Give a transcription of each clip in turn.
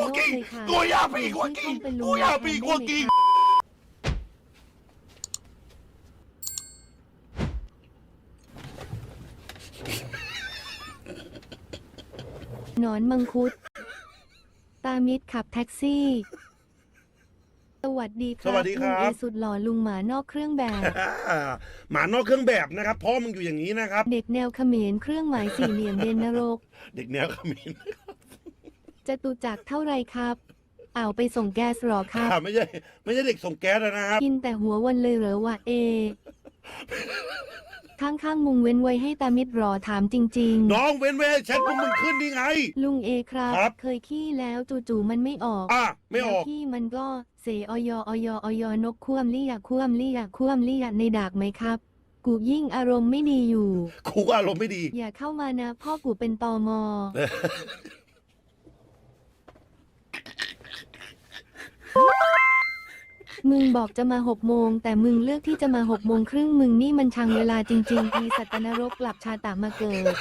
กูโลกกินเลยค่ะกูอยากปีกว่ากินที่ต้องเป็นลุงกูอยากปีกว่ากินหนอนมังคุด ตามิดขับแท็กซี่ สวัสดีครัสวัสดีครับลุงเอสุดหล่อลุงหมานอกเครื่องแบบอ่าหมานอกเครื่องแบบนะครับพ่อมึงอยู่อย่างนี้นะครับ เด็กแนวเขมรเครื่องหมายสี่เหลี่ยมเดนนรก เด็กแนวเขมิ้นจะ ตุจักรเท่าไรครับเอาวไปส่งแก๊สหรอครับอ่าไม่ใช่ไม่ใช่เด็กส่งแก๊สนะครับ กินแต่หัววันเลยเหรอวะเอ ข้างๆมุงเว้นไว้ให้ตามิดรอถามจริงน้องเว้นไว้ให้แชทพวกมึงขึ้นนี่ไงๆลุงเอครับ ครับ เคยขี้แล้วจู่ๆมันไม่ออกอะไม่ออก แล้วขี้มันก็เสออยออยออยนกคว่ำลี่อยากคว่ำลี่อยากคว่ำลี่อยากในดากไหมครับ กูยิ่งอารมณ์ไม่ดีอยู่กูก็อารมณ์ไม่ดี อย่าเข้ามานะ พ่อกูเป็นตอมอ มึงบอกจะมาหกโมง แต่มึงเลือกที่จะมาหกโมงครึ่งมึงนี่มันชังเวลาจริงๆอีสัตว์นรกกลับชาตามาเกิด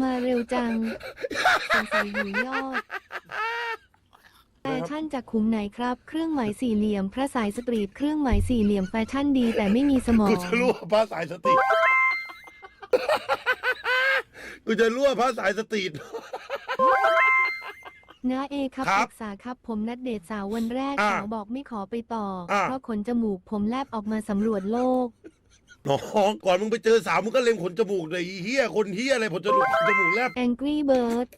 มาเร็วจังสงสัยอยู่ยอดแฟชั่นจากขุมไหนครับ เครื่องหมายสี่เหลี่ยม พระสายสตรีทเครื่องหมายสี่เหลี่ยมแฟชั่นดี แต่ไม่มีสมองกูจะรู้ว่าพระสายสตรีทกูจะรู้ว่าพระสายสตรีท น้าเอครับครัปบรึกษาครับผมนัดเดทสาววันแรกอ่าสาวบอกไม่ขอไปต่อออ่าเพราะขนจมูกผมแลบออกมาสำรวจโลก น้องก่อนมึงไปเจอสาวมึงก็เล็งขนจมูกเลยไอ้เฮียคนเฮียอะไรผลจมูกจมูกแลบ Angry Bird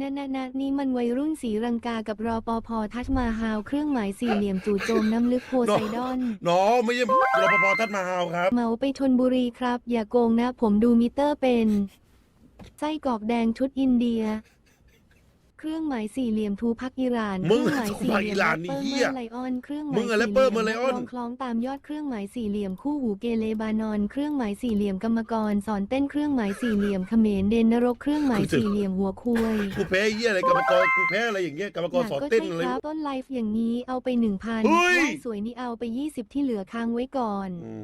นั่นนะนี่มันวัยรุ่นสีรังกากับรอปภทัชมาฮาวเครื่องหมายสี่เหลี่ยมจู่โจมน้ำลึกโพไซดอน น้องไม่ใช่รปภท่านมาฮาวครับเมาไปชนบุรีครับ อย่าโกงนะ ผมดูมิเตอร์เป็น ไส้กรอกแดงชุดอินเดีย เครื่องหมายสี่เหลี่ยมทูพักอิหร่านมึเคงรื่องหมายสี่เหลี่ยมทูพักอิหร่านนี่แรปเปอร์เหี้ยเมอร์ไลออนเครื่องหมายมึงอะแรสี่ปเหเปอลี่ร์ยมเมอร์ไลออนนักร้งคล้องตามยอดเครื่องหมายสี่เหลี่ยมคู่หูเกเลบานอน เครื่องหมายสี่เหลี่ยมกรรมกรสอนเต้นเครื่องหมายสี่เหลี่ยมเขมรเดนนรกเครื่องหมายสี่เหลี่ยมหัวคุยกูแพ้ไอ้เฮียอะไรกรรมกรกูแพ้อะไรอย่างเงี้ยกรรมกรสอนเต้นอะไรหนักก็ใช่ครับต้นไลฟ์อย่างนี้เอาไปหนึ่งพันเฮ้ยสวยนี่เอาไปยี่สิบที่เหลือค้างไว้ก่อนอื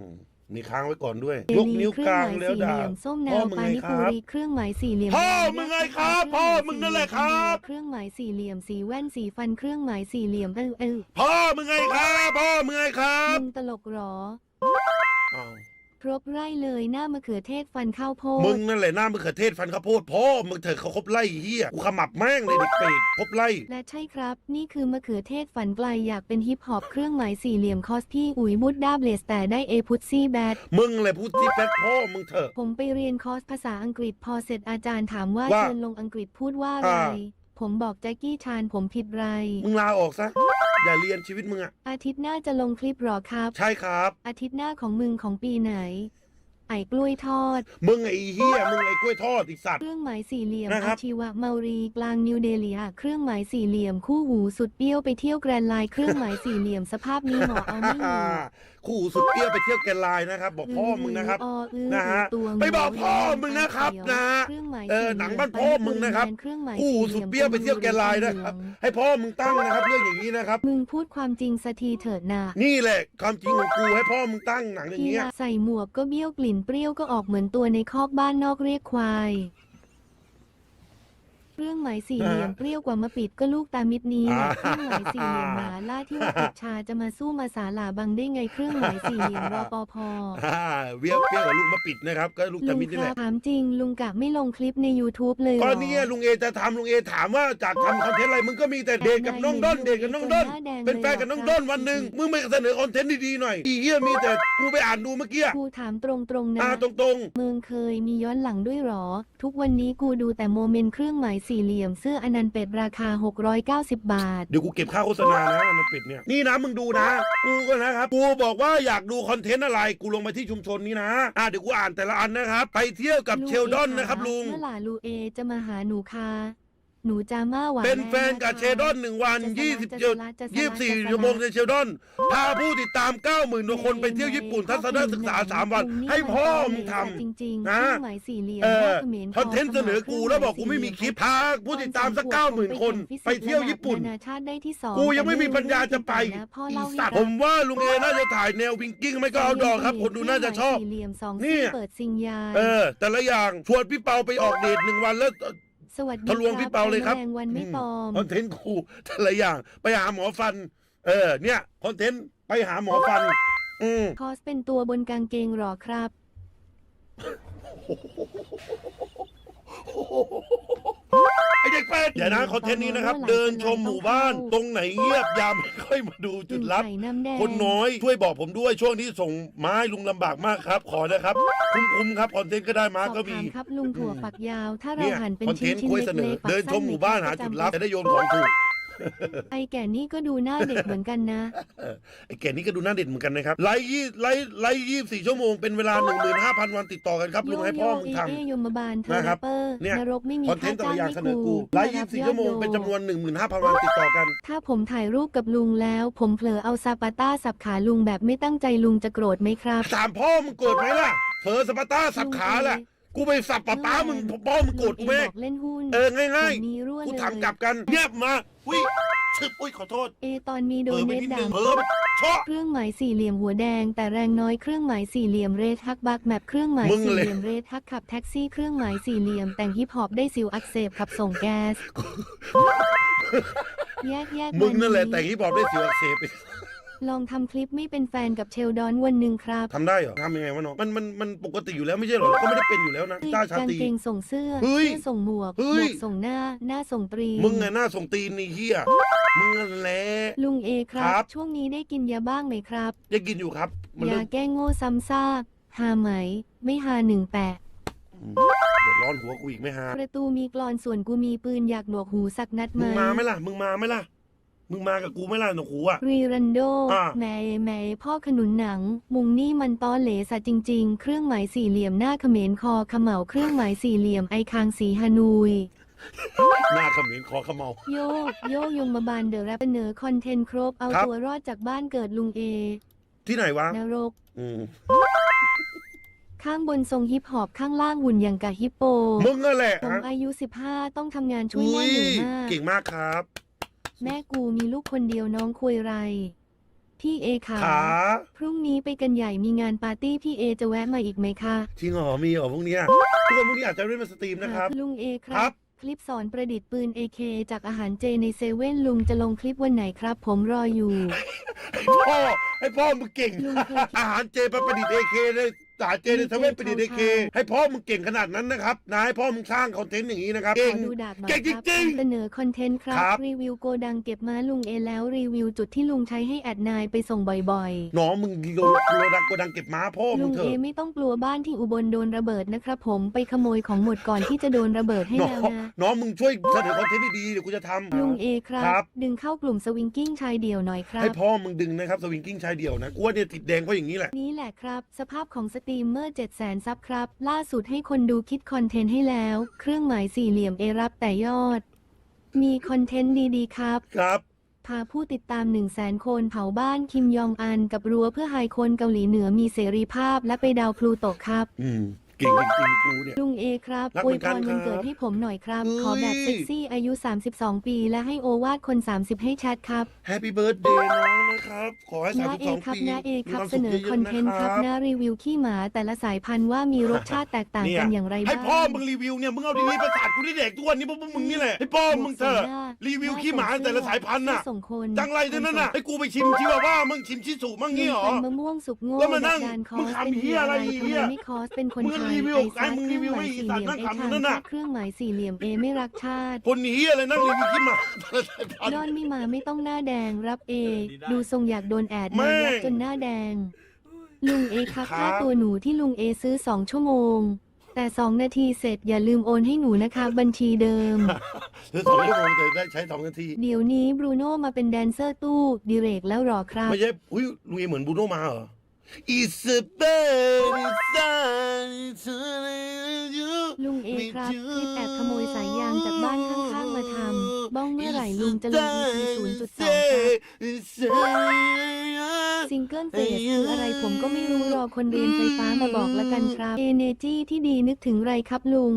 มมีค้างไว้ก่อนด้วยเดยกลีนิ้วเครื่กองลางหมายแล้วสี่เหด่าลี่ยมส้มพ่นาอวมึงปาไงนิครัปุบรีเครื่องหมายสี่เหลี่ยมพ่อมึงไงครับพ่อมึงนั่นแหละครับ เครื่องหมายสี่เหลี่ยมสีแว่นสีฟันเครื่องหมายสี่เหลี่ยมเออเออพ่อมึงไงครับพ่อมึงไงครับมึงตลกเหรออ้าว ครบไร่เลยหน้ามะเขือเทศฟันข้าวโพมึดงนั่นแหละหน้ามะเขือเทศฟันข้าวโพดพ่อมึงเถอะเขาครบไล่เฮียกูขมับแม่งเลยเด็กเป็ดครบไล่และใช่ครับ นี่คือมะเขือเทศฝันไกลอยากเป็นฮิปฮอปเครื่องหมายสี่เหลี่ยมคอสที่อุ๋ยบุดดาเบลสแต่ได้เอพุตซี่แบทมึงเลยพูดที่แป๊ดพ่อมึงเถอะผมไปเรียนคอร์สภาษาอังกฤษพอเสร็จอาจารย์ถามว่าว่าเชิญลงอังกฤษพูดว่าอะไรอ่าผมบอกแจ็คกี้ชานผมผิดไร มึงลาออกซะ อย่าเรียนชีวิตมึงอะอาทิตย์หน้าจะลงคลิปหรอครับ ใช่ครับ อาทิตย์หน้าของมึงของปีไหน ไอ้กล้วยทอด มึงไอ้เฮียมึงไอ้กล้วยทอดอีสัตว์เครื่องหมายสี่เหลี่ยมนะครับ อาชีวะเมารีกลางนิวเดลีอะเครื่องหมายสี่เหลี่ยมคู่หูสุดเปรี้ยวไปเที่ยวแกรนด์ไลน์เครื่องหมายสี่เหลี่ยมสภาพนี้หมอเอาไม่อยู่คู่สุดเปรี้ยวไปเที่ยวแกนไลน์นะครับ บอกพ่อมึงนะครับ ออื้อนะฮะตัวไปบอกพ่อมึงนะครับนะเครื่องหมายเออสี่หนังลี่ยบ้านพ่อมึงนะครับเครื่องหมายคู่สี่หสุลี่ดมเปรี้ยวไปเที่ยวแกนไลน์นะครับ ให้พ่อมึงตั้งนะครับ เรื่องอย่างนี้นะครับ มึงพูดความจริงสักทีเถิดนะนี่แหละความจริงของกูให้พ่อมึงตั้งหนังอย่างทีเงี้ยละใส่หมวกก็เบี้ยวกลิ่นเปรี้ยวก็ออกเหมือนตัวในคอกบ้านนอกเรียกควาย เครื่องหมายสี่เหลี่ยมเปรี้ยวกว่ามะปิดก็ลูกตามิดนี้แหละเครื่องหมายสี่เหลี่ยมหมาล่าที่ว่าปิดชาจะมาสู้มาสาลาบังได้ไงเครื่องหมายสี่เหลี่ยมรอปภอ่าเวี้ยวเปรี้ยวกับลูกมะปิดนะครับก็ลูกลุตางมิดนี่คแหรับละถามจริง ลุงกะไม่ลงคลิปใน YouTube เลยเหรก็อเนี่ยลุงเอจะทำลุงเอถามว่าจากทำคอนเทนต์อะไรมึงก็มีแต่เดทกับน้องด้นเดทกับน้องด้นเป็นแฟนกับน้องด้นวันหนึ่งมึงไม่เสนอคอนเทนต์ดีๆหน่อยอีเหี้ยมีแต่กูไปอ่านดูเมื่อกี้กูถามตรงๆนะอ่าตรงมึงเคยมีย้อนหลังด้วยเหรอ ทุกวันนี้กูดูแต่โมเมนต์เครื่องหมายสี่เหลี่ยมเสื้ออนันต์เป็ดราคา 690 บาทๆเดี๋ยวกูเก็บค่าโฆษณานะมันปิดเนี่ย นี่นะมึงดูนะ กูก็นะครับ กูบอกว่าอยากดูคอนเทนต์อะไร กูลงไปที่ชุมชนนี้นะ อ่าเดี๋ยวกูอ่านแต่ละอันนะครับ ไปเที่ยวกับเชลดอนนะครับลุง เมื่อหล่าลูเอจะมาหาหนูคา หนูจาม่าหวานเป็นแฟนกับะคะเชลดอนหนึ่งวันจะยี่สสิบละเจ็ดจะสละจะสละยี่สิบสี่จะสละชั่วโมงในเชลดอนพาผู้ติดตามเก้าหมื่นกว่าคนไปเที่ยวญี่ปุ่นทัศนศึกษาสามวัน ให้พ่อมึงทำจริงๆนะเครื่องหมายสี่เหลี่ยมเออหน้าเขมรคอนเทนต์เสนอกูแล้วบอกกูไม่มีคลิปพาผู้ติดตามสักเก้าหมื่นคน ไปเที่ยวญี่ปุ่นนานาชาติได้ที่สองกูยังไม่มีปัญญาจะไปนะพ่ออีเล่าให้สัตว์ฟัผงมว่าลุงเอน่าจะถ่ายแนววิงกิ้งไม่ก็เอาดอกครับ คนดูน่าจะชอบสี่เหลี่ยมสองเนี่ซี่ยเปิดซิงยายเออ แต่ละอย่างชวนพี่เปาไปออกเดทหนึ่งวันแล้ว สวัสดีทะลวงพี่เปาเลยครับแมลงวันไม่ตอม คอนเทนต์กูแต่ละอย่าง ไปหาหมอฟัน เออ เนี่ยคอนเทนต์ไปหาหมอฟัน อืมคอสเป็นตัวบนกางเกงหรอครับ ไอเด็กเป็ดเดี๋ยวนะคอนเทนต์นี้นะครับ เดินชมหมู่บ้าน ตรงไหนเงียบยามไม่ค่อยมาดูจุดลับใส่น้ำแดงคนน้อยช่วยบอกผมด้วยช่วงนี้ส่งไม้ลุงลำบากมากครับ ขอนะครับ คุ้มๆครับคอนเทนต์ก็ได้มาสอบก็มีถามครับลุงถั่วฝักยาว ถ้าเราเนี่ยหั่นเป็นคอนเทชิ้นนต์ชิ้นคุยเสนเล็อกๆปักเดินชมหมู่บ้านหาจุดลับจะได้โยนของถูก ไอแก่นี่ก็ดูหน้าเด็กเหมือนกันนะเออไอ้แก่นี้ก็ดูน่าเด็ดเหมือนกันนะครับ ไลฟ์ยี่ไลฟ์ไลฟ์ยี่สี่ชั่วโมงเป็นเวลาหนึ่งหมื่นห้าพันวันติดต่อกันครับลุงให้พ่อมึงเอทเอยมบาลเธอนะครับเปอร์เนี่ยนรกไม่มีำคอนเทค่านต์แต่จ้างละอย่างให้เสนอคกูรูไลฟ์ยี่สี่ชั่วโมงเป็นจำนวนหนึ่งหมื่นห้าพันวันติดต่อกัน ถ้าผมถ่ายรูปกับลุงแล้ว ผมเผลอเอาซาปาต้าสับขาลุงแบบไม่ตั้งใจลุงจะโกรธไหมครับ ถามพ่อมึงโกรธไหมล่ะเธอสปาร์ต้าสับขาแหละ กูไปสับป้าป้ามึงพ่อมึงโกรธกูไหมลุงเอบอกเล่นหุ้นเออง่ายผมมีรั่วๆกูเลยทำกลับกันเงียบมาอุ้ยชึบอุ้ยขอโทษ เอตอนมีโดเออไปเนตนิดดนึงเออไปชอบำเครื่องหมายสี่เหลี่ยมหัวแดง แต่แรงน้อยเครื่องหมายสี่เหลี่ยมเรทฮักบักแมปเครื่องหมายมึงสี่เลยเหลี่ยมเรทฮักขับแท็กซี่เครื่องหมายสี่เหลี่ยมแต่งฮิปฮอปได้สิวอักเสบขับส่งแก๊สแยกแยกมึงนั่นแหละวัแต่งฮิปฮอปได้เสียวอักเสบไป ลองทำคลิปไม่เป็นแฟนกับเชลดอนวันหนึ่งครับทำได้เหรอทำยังไงวะน้องมันมันมันปกติอยู่แล้วไม่ใช่เหรอก็ไม่ได้เป็นอยู่แล้วนะต้าชากางตรี เกงส่งเสื้อเฮ้ยเสื้อส่งหมวกเฮ้หมวยกส่งหน้าหน้าส่งตรีมึงไงหน้าส่งตีนนี่เฮียมึงนั่นแหละ ลุงเอครัครับ บ ช่วงนี้ได้กินยาบ้างไหมครับ ได้กินอยู่ครับมันยาเริ่มแก้โง่ซ้ำซากหาไหม ไม่หาหนึ่งแปะเดือดร้อนหัวกูอีกไหมฮะประตูมีกรอนส่วนกูมีปืนอยากหนวกหูสักนัดไหมมึงมาไหมล่ะ มึงมาไหมล่ะ มึงมากับกูไหมล่ะหนูหูอะ รีรันโดอ่าแหม่แหม่พ่อขนุนหนัง มุงนี่มันตอเหลสะจริง ๆ เครื่องหมายสี่เหลี่ยมหน้าเขมรคอเขม่าเครื่องหมายสี่เหลี่ยมไอคางสีฮานุย หน้าเขมิ้นคอขมเมา โยกโยกยมบาลเดอะแรปเนอคอนเทนต์ครบ เอาครับ ตัวรอดจากบ้านเกิดลุงเอที่ไหนวะ นรก อืมข้างบนทรงฮิปฮอปข้างล่างหุ่นอย่างกะฮิปโป มึงนั่นแหละผมฮะอายุ 15 ต้องทำงานช่วยอุ้แม่ยหนูมาก เก่งมากครับ แม่กูมีลูกคนเดียวน้องคุยไร พี่เอขาขาพรุ่งนี้ไปกันใหญ่มีงานปาร์ตี้พี่เอจะแวะมาอีกไหมคะจริงเหรอมีเหรอพวกเนี้ยทุกคนพวกนี้อาจจะไม่ได้มาสตรีมนะครับ ลุงเอคครัรับ บ คลิปสอนประดิษฐ์ปืน AK จากอาหารเจในเซเว่นลุงจะลงคลิปวันไหนครับ ผมรออยู่ พ่อให้พ่อมึงเก่งลุงเคยอาหารเจประดิษฐ์เอเคเลย สาเจในเซเว่นประดิษฐ์เอเค ให้พ่อมึงเก่งขนาดนั้นนะครับนะให้พ่อมึงสร้างคอนเทนต์อย่างนี้นะครับขเก่งอดูดาบหน่อยเก่งครับจริงๆเสนอคอนเทนต์ครับครับ รีวิวโกดังเก็บม้าลุงเอแล้วรีวิวจุดที่ลุงใช้ให้แอดนายไปส่งบ่อยน้องมึงโดนโกดังโกดังเก็บม้าพ่อๆมึลุงงเถเออะไม่ต้องกลัวบ้านที่อุบลโดนระเบิดนะครับผมไปขโมยของหมดก่อนที่จะโดนระเบิดให้น้อแล้วงนะน้องมึงช่วยเสนอคอนเทนต์ดีๆเดี๋ยวกูจะทำลุงเอครัครับบดึงเข้ากลุ่มสวิงกิ้งชายเดี่ยวหน่อยครัให้บพ่อมึงดึงนะครับสวิงกิ้งชายเดี่ยวนะกูว่าเนี่ยติดแดงเพราะอย่างนี้แหละนี่แหละครับ สภาพของสตรีมเมอร์7 0 0 0 0 ซับครับ ล่าสุดให้คนดูคิดคอนเทนต์ให้แล้ว เครื่องหมายสี่เหลี่ยมเอรับแต่ยอด มีคอนเทนต์ดีๆครับ ครับ พาผู้ติดตาม 1 0 0 0 0แสนคนเผาบ้านคิมยองอันกับรั้วเพื่อไฮคนเกาหลีเหนือมีเสรีภาพและไปดาวพลูโตครับ อืมเก่งจริงๆกูเนี่ย ลุงเอครับรักอเหมืวยอนพกันรวันครับเกิดให้ผมหน่อยครับ เฮ้ย ขอแบบเซ็กซี่อายุ 32 ปี และให้โอวาดคน 30 ให้แชทครับ แฮปปี้เบิร์ดเดย์น้องนะครับ ขอให้นาเอ32ครับปีนาเอครับมีวามเสสุขนอเยคอนๆเทนต์ครับะนารีวิวขี้หมาแต่ละสายพันธุ์ว่ามีรสชาติแตกต่างเนี่กันอย่างไรบ้างให้พ่อมึงรีวิวเนี่ยมึงเอาดีๆประสาทกูที่เด็กทุกวันนี้พวกมึงนี่แหละให้พ่อมึงเถอะรีวิวขี้หมาแต่ละสายพันธุ์น่ะ ส่งคนจังไรทั้งนั้นน่ะให้กูไปชิมชิวาว่ามึงชิมชิสุมั่งงี้เหรอเป็นมะม่วงสุกโง่แล้วมานั่งดัการคอมึงสทำเป็นเหี้ยอะไรทำเหี้ยไมไม่คอสเป็นคนมึงไทยรีวิวไอไอ้ซัดมึงเครีรื่องวิวหมายไอ้สี่สัเหตว์ลี่ยมนั่งเอขำอยู่นั่นน่ะ เครื่องหมายสี่เหลี่ยมเอไม่รักชาติ คนนี้อะไรนั่งรีวิวขี้หมาแต่ละสายพันดอธุ์นมีมาไม่ต้องหน้าแดงรับเอ ดูทรงอยากโดนแอดแม่นายกจนหน้าแดง ลุงเอคักครับค่าตัวหนูที่ลุงเอซื้อสองชั่วโมง แต่สองนาทีเสร็จอย่าลืมโอนให้หนูนะคะ บัญชีเดิม คือสองชั่วโมงแต่ได้ใช้สองนาที เดี๋ยวนี้บรูโน่มาเป็นแดนเซอร์ตู้ดิเรกแล้วหรอครับ ไม่ใช่ อุ้ยลุงเอเหมือนบูโนมาเหรอ It's a bad sign to you ลุงเอครับคลิปแอบขโมยสายยางจากบ้านข้างๆมาทำบ้องเมื่อไหร่ลุงจะลง EP 0.2ครับซิงเกิลเฟสคืออะไรผมก็ไม่รู้รอคนเรียนไฟฟ้ามาบอกละกันครับ เอเนจีที่ดีนึกถึงไรครับลุง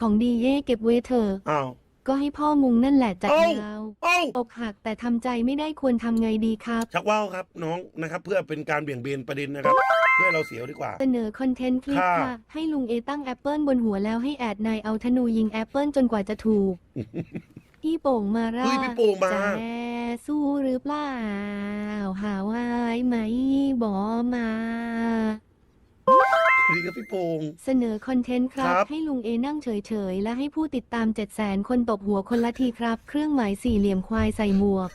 ของดีเย่เก็บไว้เถอะอ้าว ก็ให้พ่อมุงนั่นแหละจัดเอ้า ยาวเอ้าอกหักแต่ทำใจไม่ได้ควรทำไงดีครับ ชักว่าวครับน้องนะครับ เพื่อเป็นการเบี่ยงเบนประเด็นนะครับ เพื่อให้เราเสียวดีกว่า เสนอคอนเทนต์คลิปค่ะ ค่ะ ให้ลุงเอตั้งแอปเปิลบนหัวแล้วให้แอดนายเอาธนูยิงแอปเปิลจนกว่าจะถูก พี่โป่งมาร่าเฮ้ยพี่โป่งมา จะสู้หรือเปล่า หาวายไหมบอมา ดีครับพี่โป่งเสนอคอนเทนต์ครับครับให้ลุงเอนั่งเฉยๆ และให้ผู้ติดตาม7 0 0 0 0 คนตบหัวคนละทีครับ เครื่องหมายสี่เหลี่ยมควายใส่หมวก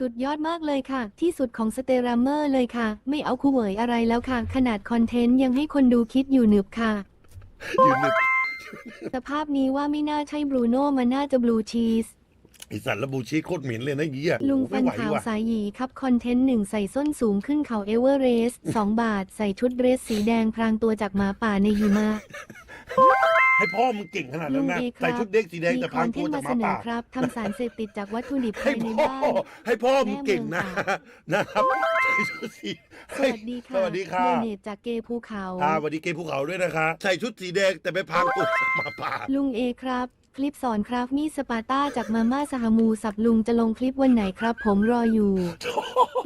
สุดยอดมากเลยค่ะ ที่สุดของสเตรัมเมอร์เลยค่ะ ไม่เอาคู่เหวยอะไรแล้วค่ะ ขนาดคอนเทนต์ยังให้คนดูคิดอยู่หนึบค่ะ ยืนหนึบสภาพนี้ว่าไม่น่าใช่บรูโน่มันน่าจะบลูชีส ไอสัตว์ระบูชีโคตรเหม็นเลยนะยี่อะลุงฟัไม่นไหวขาวว่ะสายหยีครับคอนเทนต์หนึ่งใส่ส้นสูงขึ้นเขาเอเวอเรสต์สองบาท ใส่ชุดเดรสสีแดงพรางตัวจากหมาป่าในหิมะ ให้พ่อมึงเก่งขนาดนั้นนะลุงเอครับ ใส่ชุดเด็กสีแดงมีแต่คพราองนเทตัวนต์จากมาหมาเสนอป่า ครับทำสารเสพติดจากวัตถุดิบให้ภายในพ่อบ้าน ให้พ่อมึงเก่งนะแม่เมืองนะครับใส่ชุดสีสวัสดีค่ะสวัสดีค่ะเมเนตจากเกภูเขา อ่าสวัสดีเกมภูเขาด้วยนะคะ ใส่ชุดสีแดงแต่ไปพรางตัวจากหมาป่า ลุงเอครับ คลิปสอนครับมีดสปาร์ต้าจากมาม่าสหมูสับลุงจะลงคลิปวันไหนครับ ผมรออยู่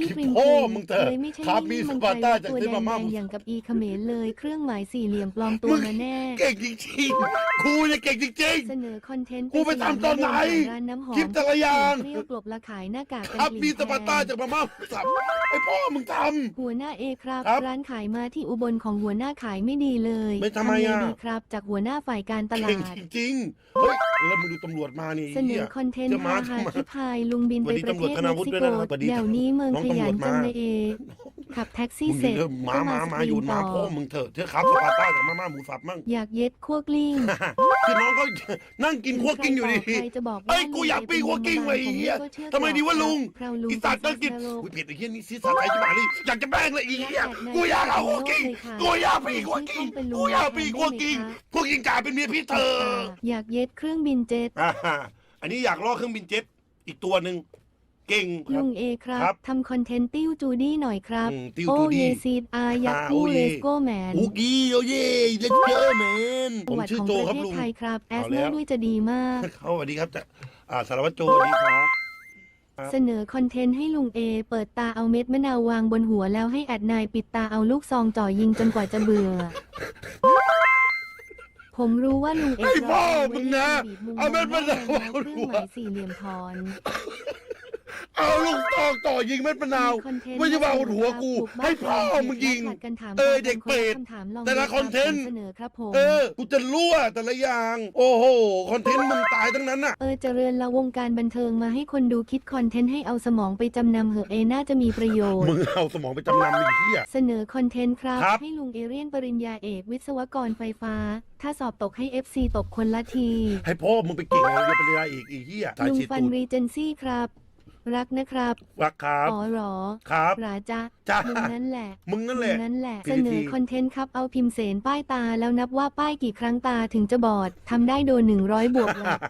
พี่กริมพ่อจิมึงเถอะเลยไม่ใช่ครับมีนี่สมันปาร์ต้าจากตัวที่แดมาม่างๆอย่างกับอีเขมรเลย เครื่องหมายสี่เหลี่ยมปลอมตัวมึงมาแน่ เก่งจริงๆครูเนี่ยเก่งจริง เสนอคอนเทนต์กูไปทำตอนไหนร้านน้ำหอมคลิปแต่ละอย่าง เปรี้ยวกลบละขายหน้ากากๆกันครับกลิ่นมีสปาร์ต้าแพจากมาม่าสับไอพ่อมึงท หัวหน้าเอครับ ครับร้านขายมาที่อุบลของหัวหน้าขายไม่ดีเลยไม่ทำไมอะงดีครับ จากหัวหน้าฝ่ายการตำลาเก่งด จริงๆเฮ้ยแล้วมึงดูตำรวจมานี่เสนเหี้อยคอนเทนต์จะมาฮาฮาจะมาที่พายลุงบินสวัไปสดีประเทศตำรวจธนาเม็กวุฒิซิด้วยโกนะครับสวัสดีเดี๋ยวนี้เมืองน้องขยันตำรวจมาจังเลยเอ ขับแท็กซี่มึงเสร็จเริ่มมาก็มามาสมาตรีอยู่มมาต่อพ่อมึงเถอะเธอครับสปาร์ต้าจากมาม่าหมูสับมั่งอยากเย็ดคั่วกลิ้งคือน้องเขานั่งกินคั่วกิ้งอยู่ดีใครจะบอกเอ้ยว่ากูอยากลุงปีนคั่วกิ้งเป็นไว้ไอ้เหี้ยผมก็เชื่อทำไมดีวะลุงเพราลุงอีสัตว์นั่งกินเป็อุ้ยเผ็ดไอ้เหี้ยนี่ซีสัตว์ไทยชิบหายเลยอยากจะแบ่งเลยไอ้เหี้ยและกูอยากเอาคั่วกิ้งเลยค่ะกูอยากปีนคั่วกิ้งกูอยากปีนคั่วกิ้งคั่วกิ้งกลายเป็นเมียพี่เธออยากเย็ดเครื่องบินเจ็ตอ่าอันนี้อยากล่อเครื่องบินเจ็ตอีกตัวหนึ่ง เก่งครัลุบ งเอครับครับทำคอนเทนต์ติ้วจูดี้หน่อยครับ อืมติ้วโอจูเยดี้ซีดอายักอ่ากูโอเย เลสโกแมนอูกี้โอเย่เล็กเยอะแมนผประมวัติชื่อของโจประครับเทศลุง ไทยครับ แอสเอาแล้เน่ว ด้วยจะดีมาก เขาสวัสดีครับจะอ่าสารวัตรโจสวัสดีครับ ครับ เสนอคอนเทนต์ให้ลุงเอ เปิดตาเอาเม็ดมะนาววางบนหัวแล้วให้แอดนายปิดตาเอาลูกซองจ่อยิงจนกว่าจะเบื่อ ผมรู้ว่าลุงเอไอ้พ่อรมึงนะบีบมุเอาเม็ดมะนาวแล้ววางเคบนรื่หัองวหมายสี่เหลี่ยมทอน เอาลูกตอกต่อยิงเม็ดมะนาวคอนเทนต์ไม่ใช่วางบนหัวกูปลูบ้านให้พ่อมึงยิงและผัดกันถามเออตามเด็กเปรตคำถามลองแต่ละดูคอนเทนต์ เสนอครับผม เออ กูจะรั่วแต่ละอย่าง โอ้โห คอนเทนต์มึงตายทั้งนั้นน่ะ เออเจริญละวงการบันเทิงมาให้คนดูคิดคอนเทนต์ให้เอาสมองไปจำนำเหอะเอน่าจะมีประโยชน์ มึงเอาสมองไปจำนำไอ้เหี้ย เสนอคอนเทนต์ครับ ครับ ให้ลุงเอเรียนปริญญาเอกวิศวกรไฟฟ้า ถ้าสอบตกให้ FC ตกคนละทีให้พ่อมึงไปเก่งอะไรเรียนปริญญาเอกไอ้เหี้ยสายลุงฉีดฟันตูดรีเจนซี่ครับ รักนะครับรักครับอ๋อเหรอครับราจ้าจ้ามึงนั่นแหละ มึงนั่นแหละมึงนั่นแหละ PPT เสนอคอนเทนต์ครับเอาพิมพ์เสนป้ายตาแล้วนับว่าป้ายกี่ครั้งตาถึงจะบอดทำได้โดน100บวกแหละ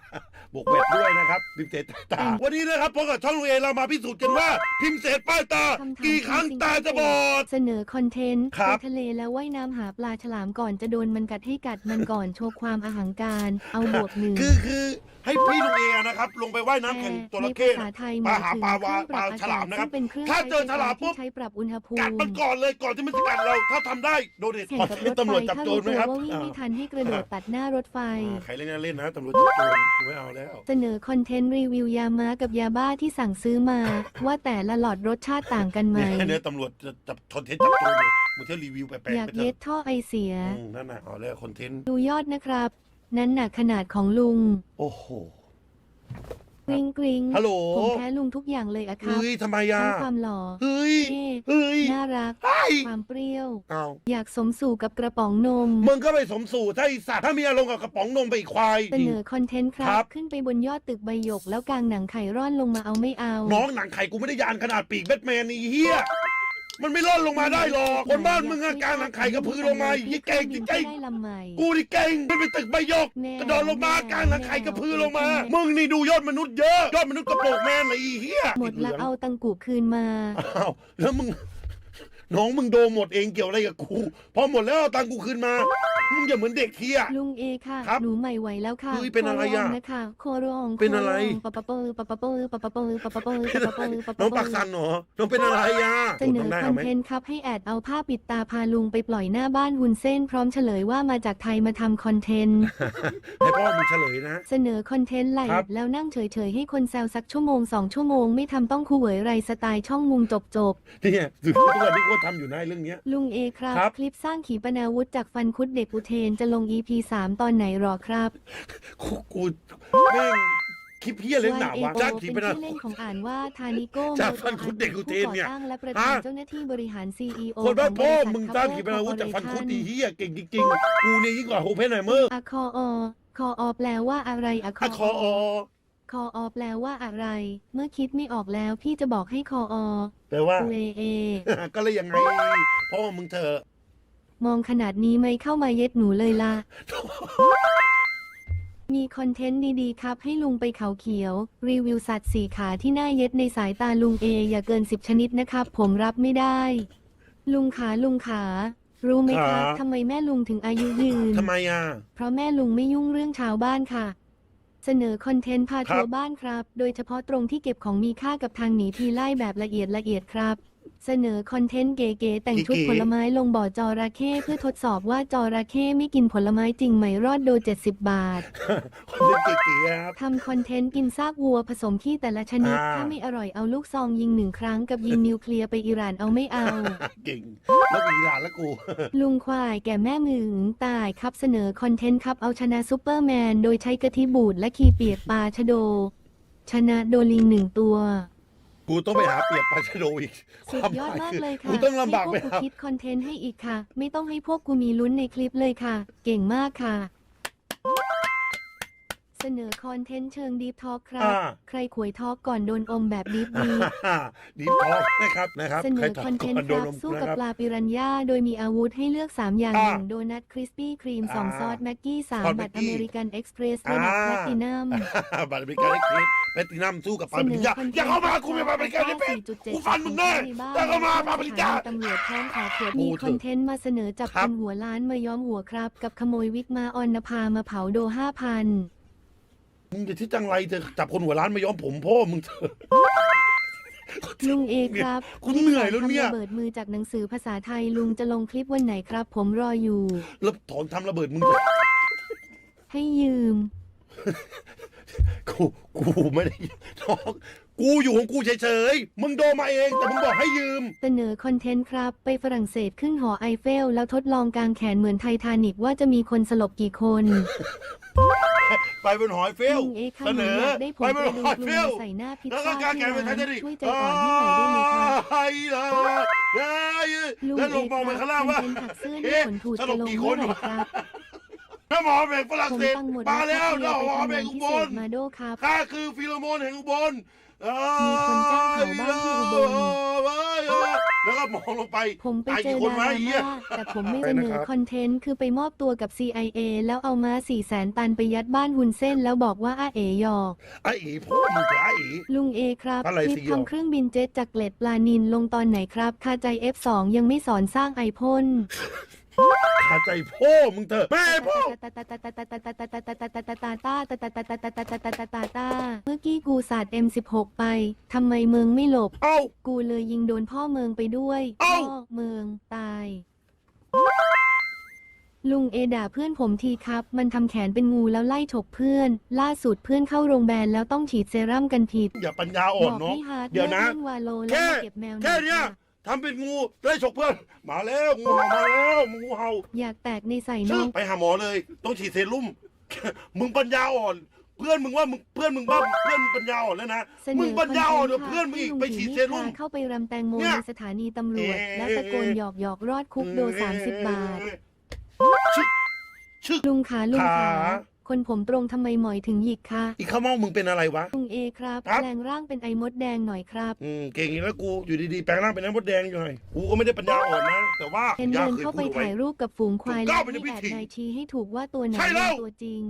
บวกแวดด้วยนะครับพิมพ์เศษตา วันนี้นะครับพบกับช่องลุงเอเรามาพิสูจน์กันว่า พิมพ์เศษป้ายตา คำถามกี่ครั้งตาจะบอด เสนอคอนเทนต์ครัไปบทะเลแล้วว่ายน้ำหาปลาฉลามก่อนจะโดนมันกัดให้กัดมันก่อนโชว์ความอาหังการ เอาบวกหนึ่งคือคือให้พี่ลุงเอนะครับ ลงไปว่ายน้ำแข่งจระเข้ ในภาษาไทยปลาหาถึงปลาวาเครื่องปรับปลาฉลามนะครับอากศซึ่งเป็นเครื่องถ้าเจอใช้ไฟฉลามปุ๊บ ที่ใช้ปรับอุณหภูมิกัดมันก่อนเลยก่อนที่มันจะกัดเราถ้าทำได้โดนเด็ดแข่งขอกับรให้ถตำรวจไฟจับถ้าโจรู้รไหมตัวครับว่าวิ่งไม่ทันให้กระโดดตัดหน้ารถไฟ อ่าใครเล่นนะเล่นนะตำรวจจับโจรกูไม่เอาแล้ว เสนอคอนเทนต์รีวิวยาม้ากับยาบ้าที่สั่งซื้อมา ว่าแต่ละหลอดรสชาติต่างกันไหมเนี่ยเนี่ยตำรวจจะจับคอนเทนต์จับโจรเลยมึงเที่ยวรีวิวแปลกๆอยากไปเถเย็ดอะท่อไอเสีย อืมนั่นน่ะเอาแล้วคอนเทนต์ ดูยอดนะครับ นั้นหนักขนาดของลุง โอ้โห กริงกริงฮัลโหล ผมแพ้ลุงทุกอย่างเลยอะครับเฮ้ยทำไมอะทั้งความหล่อเฮ้ยเท่เฮ้ยน่ารักเฮ้ยความเปรี้ยว เอาอยากสมสู่กับกระป๋องนม มึงก็ไปสมสู่ถ้าไอสัตว์ถ้ามีอารมณ์กับกระป๋องนมไปอีกควาย เสนอคอนเทนต์ครัครับ บ ขึ้นไปบนยอดตึกใบหยกแล้วกางหนังไข่ร่อนลงมาเอาไม่เอา น้องหนังไข่กูไม่ได้ยานขนาดปีกแบทแมนนี่เฮีย มันไม่ล่อนลงมาได้หรอกคนบ้านมึงอะกลางหนังไข่กระพือลงมาอีกเก่งจริงได้ลำใหม่ๆกูนี่เก่งมันเป็นตึกใบหยกแน่กระโดดลงมากลางหนังไข่กระพือลงมาแน่มึงนี่ดูยอดมนุษย์เยอะ ยอดมนุษย์กระโปรงแมนเลยอีเฮียหมดละเอาตังกูคืนมา อ้าวแล้วมึง น้องมึงโดนหมดเองเกี่ยวอะไรกับกู พอหมดแล้วเอาตังค์กูคืนมา มึงอย่าเหมือนเด็กเที่ย ลุงเอค่ะ ครับหนูใหม่ไหวแล้วค่ะเฮ้ยเป็นอะไรอะโคโงนะคะโคโรงเป็นอะไรโคโงปะปะเปอร์ปะปะเปอร์ปะปะเปอร์ปะปะเปอร์เป็นปะอะไรปะเปอร์ปะปะเปอร์น้องปากสันเหรอ น้องเป็นอะไรอะเสนอทำได้คอเอานไหมเทนต์ครับให้แอดเอาผ้าปิดตาพาลุงไปปล่อยหน้าบ้านวุ้นเส้น พร้อมเฉลยว่ามาจากไทยมาทำคอนเทนต์ ให้พ่อมึงเฉลยนะ เสนอคอนเทนต์ไลครับ ฟ์แล้วนั่งเฉยๆให้คนแซวสักชั่วโมงสองชั่วโมงไม่ทำต้องคูเหวยไรสไตล์ช่องมุงจบจบ เนี่ยสุดทุกวันที่โคตรทำอยู่ในะไอ้เรื่องเนี้ยๆลุงเอครับครับ คลิปสร้างขีปนาวุธจากฟันคุดเด็กอุเทนจะลง EP 3 ตอนไหนหรอครับ กูกูแม่งคลิปเพี้ยเล่นหนาวะ YAO จ้างขีเป็นไปนะ ชื่อเล่นของอ่านว่าทานิโก้จากฟันคุดเด็กอุเทนเนี่ยผู้ก่อตั้งและประธานฮะ เจ้าหน้าที่บริหาร CEO คนบ้าของพ่อบริษัทมึงสร้าง Cover ขีปนาวุธจากฟันคุด Corporation ดีเฮียเก่งจริงๆ กูเนี่ยยิ่งกว่าโฮเพนไฮเมอร์อะคออคออแปลว่าอะไรอะคอะคออ คออแปลว่าอะไร เมื่อคิดไม่ออกแล้วพี่จะบอกให้คออแปลว่าเอเอ ก็เลยยังไงพ่อมึงเถอะมองขนาดนี้ไม่เข้ามาเย็ดหนูเลยล่ะ มีคอนเทนต์ดีๆ ครับให้ลุงไปเขาเขียว รีวิวสัตว์สี่ขาที่น่าเย็ดในสายตาลุงเอ อย่าเกินสิบชนิดนะครับ ผมรับไม่ได้ ลุงขาลุงขา รู้ไหมครับขา ทำไมแม่ลุงถึงอายุยืน ทำไมอะ เพราะแม่ลุงไม่ยุ่งเรื่องชาวบ้านค่ะ เสนอคอนเทนต์พาทัวร์บ้านครับ โดยเฉพาะตรงที่เก็บของมีค่ากับทางหนีทีไล่แบบละเอียดละเอียดครับ เสนอคอนเทนต์เก๋ๆแต่งชุดเก๋ๆ ผลไม้ลงบ่อจระเข้เพื่อทดสอบว่าจระเข้ไม่กินผลไม้จริงไหมรอดโดย 70 บาท คนเล่นเก๋ๆครับ ทำคอนเทนต์กินซากวัวผสมขี้แต่ละชนิด อ่า ถ้าไม่อร่อยเอาลูกซองยิงหนึ่งครั้งกับยิงนิวเคลียร์ไปอิหร่านเอาไม่เอา เก่งแล้วอีหลานแล้วกูลุงควายแก่แม่มือหึงตายครับเสนอคอนเทนต์ครับเอาชนะซูเปอร์แมน โดยใช้กะทิบูดและคีเปียกปลาชะโด ชนะโดลิงหนึ่งตัว กูต้องไปหาเปียกปลาชะโดอีกสุดความยอดหมายมากคือเลยค่ะกูต้องลำบากไปให้พวกหา กูคิดคอนเทนต์ให้อีกค่ะ ไม่ต้องให้พวกกูมีลุ้นในคลิปเลยค่ะ เก่งมากค่ะ เสนอคอนเทนต์เชิงดีฟทอ k ครับ อ่า ใครขวยทอกก่อนโดนอมแบบดีฟดีดีพอนะครับนะครับเสนใครอถอคดอนเทก่นอนต์โดคนรับลมสู้นะกับครับ ปลาปิรันย่าโดยมีอาวุธให้เลือก 3 อย่างอ่าหนึ่งโดนัทคริสปี้ครีมอ่า2ซอสแม็กกี้ ซอส3 แม็บักตรกี้อเมริกันเอ็กซ์เพรสระดับอ่า แพลตินัม บัตรบริการเล็กๆแพตตินัมสู้กับปลาเสนปิอญญาคอนเทนต์อย่าเข้ามากูไม่ปลาปิญญาไม่เป็น กูฟันมึงแน่อย่าเข้ามาปลาปิญญา ตำรวจพร้อมขอขวดกูมีเถอะคอนเทนต์มาเสนอจับครัคบนหัวล้านมาย้อมหัวครับ กับขโมยวิกมาออนนภามาเผาโดห้าพัน มึงจะที่จังไรจะจับคนหัวร้านมาย้อมผมพ่อมึงเถอะ ลุงเอครับกูเหนื่อยแล้วเนี่ย ทำระเบิดมือจากหนังสือภาษาไทยลุงจะลงคลิปวันไหนครับ ผมรออยู่ แล้วถอนทำระเบิดมึงเถอะให้ยืม กูกูไม่ได้น้อง กูอยู่ของกูเฉยๆ มึงโดนมาเองแต่มึงบอกให้ยืม เสนอคอนเทนต์ครับ ไปฝรั่งเศสขึ้นหอไอเฟล แล้วทดลองกางแขนเหมือนไททานิกว่าจะมีคนสลบกี่คนไปเป็นหอยเฟลลุงเอค่ะเสหนนูออยากได้ผไปลเป็นกระดูหอกยลุเฟงลมาใส่หน้าพิซแล้วซ่าก็การที่แข่งเป็นไทร้านทานิกช่วยใจอ่อนให้หน่อยได้ไหมครับไอ้ละไอ้ลุงแล้วลเองมองไปครัข้างล่างคว่าอนเทนต์ถักเสื้อที่ขนถูดสจะลบลงกี่คเมื่อนไหร่วะครับถ้าหมอเบรกฝรั่งผมเศสปังหมดมาแล้วแล้แล้ววหมอครับเบรกเรีอุยนบพิเศลษมาโดครับข้าคือฟิโลโมนแห่งอุบลเอ้มีคนจ้างเผาบ้านที่อุบลเอ้ยเอ้ยแล้วก็มองลงไปผมไปตายเจกี่อคนดาวะราไอ้เหี้ยม่าแต่ผมไม่ไปเสนนะอครับคอนเทนต์คือไปมอบตัวกับ CIA แล้วเอามา4 0 0แสนตันไปยัดบ้านหุนเส้น แล้วบอกว่าอาเอ๋หยอกไอ้อีพ่อมึงจะไอ้อีลุงเอครับอะไรคลิปสิหยอกทำเครื่องบินเจ็ตจากเกล็ดปลานินลงตอนไหนครับคาใจ F2 ยังไม่สอนสร้างไอพ่นขาใจพ่อมึงเถอะแม่พ่อ กี้กูสาด M16 ไปทำไมเมืองไม่หลบ เอ้ากูเลยยิงโดนพ่อเมืองไปด้วยเอ้าพ่อเมืองตาย ลุงเอด่าเพื่อนผมทีครับ มันทำแขนเป็นงูแล้วไล่ฉกเพื่อน ล่าสุดเพื่อนเข้าโรงพยาบาลแล้วต้องฉีดเซรั่มกันผิดอย่าปัญญาบอ่อนอกเนาะ ให้ฮาร์ดเดี๋ยวนะเล่นวาโลแล้วแค่มาเก็บแมวหแค่อยเนี้ยค่ะ ทำเป็นงูได้ฉกเพื่อน มาแล้วงูเห่ามาแล้วงูเห่าอยากแตกในใส่น้ชื่ออง ไปหาหมอเลย ต้องฉีดเซรุ่ม มึงปัญญาอ่อน เพื่อนมึงว่ามึงเพื่อนมึงบ้าเพื่อนมึงปัญญาอ่อนแล้วนะ เสนมึงอปัญญาอ่อนคเดี๋ยวทต์เพื่อนมึงอีกให้ลุไปฉีดเซรุ่มถือดพาเข้าไปรำแตงโมเนี่ย ในสถานีตำรวจเอ๊ะแล้วตะโกนหยอกหยอกรอดคุกโดสามสิบบาท ชึกชึก ลุงขาลุงขา ขา คนผมตรงทำไมหมอยถึงหยิกคะอีกข้าวเมามึงเป็นอะไรวะ ลุงเอครับครับ แปลงร่างเป็นไอมดแดงหน่อยครับอืมเก่งอีกแล้วกูอยู่ดีๆแปลงร่างเป็นน้ำมดแดงอยู่หน่อยกูก็ไม่ได้ปัญญาอ่อนนะ แต่ว่าเห็นย่าเดินเคยเข้าพูไปดเอาไว้ ถ่ายรูปกับฝูงควายถูกแล้ก้าววไปให้ในวิแอดถีนายชี้ให้ถูกว่าตัวไหนใช่แล้ว เป็นตัวจริง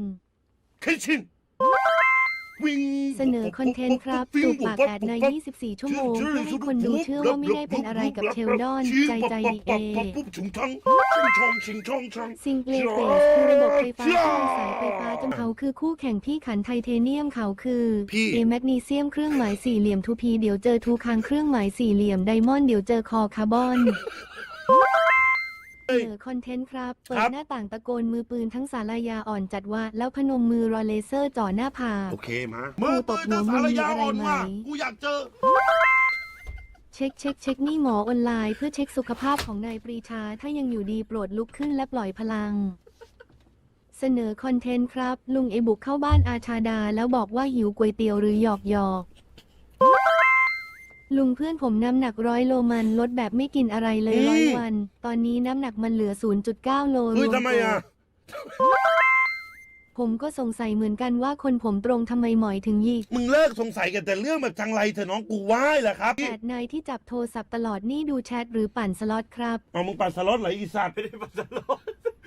ขึ้นชินวิ่ง เสนอคอนเทนต์ครับจูบปากแอดใน 24 ชั่วโมง เพื่อให้คนดูเชื่อว่าไม่ได้เป็นอะไรกับเชลดอน ใจใจดีเอปุ๊บชิงช่องชิงช่องชิงช่องช่องซิงเกิลเฟสคือระบบไฟฟ้าที่มีสายไฟฟ้าจำเขาคือคู่แข่งพี่ขันไทเทเนียมเขาคือพี่เอแมกนีเซียมเครื่องหมายสี่เหลี่ยมทูพีเดี๋ยวเจอทูคางเครื่องหมายสี่เหลี่ยมไดมอนด์เดี๋ยวเจอคอคาร์บอน เสนอคอนเทนต์ครับ เปิคดรับหน้าต่างตะโกนมือปืนทั้งสารยาอ่อนจัดว่า แล้วพนมมือรอเลเซอร์จ่อหน้าผาก โอเคมากูตบหัวมึงมีอะไรไหมกูอยากเจอ เช็คเช็คเช็คนี่หมอออนไลน์เพื่อเช็คสุขภาพของนายปรีชา ถ้ายังอยู่ดีโปรดลุกขึ้นและปล่อยพลัง เสนอคอนเทนต์ครับ ลุงเอบุกเข้าบ้านอาชาดาแล้วบอกว่าหิวก๋วยเตี๋ยวหรือหยอกหยอก ลุงเพื่อนผมน้ำหนักร้อยโลมันลดแบบไม่กินอะไรเลยอืมร้อยวัน ตอนนี้น้ำหนักมันเหลือ 0.9 โลเฮ้ยรวมทำไมอะ ผมก็สงสัยเหมือนกันว่าคนผมตรงทำไมหมอยถึงหยิกมึงเลิกสงสัยกันแต่เรื่องแบบจังไรเถอะน้องกูไหว้แหละครับ แปดนายที่จับโทรศัพท์ตลอดนี่ดูแชทหรือปั่นสล็อตครับ เอามึงปัดสล็อตเหรออีสัตว์ไม่ได้ปัสสาวะ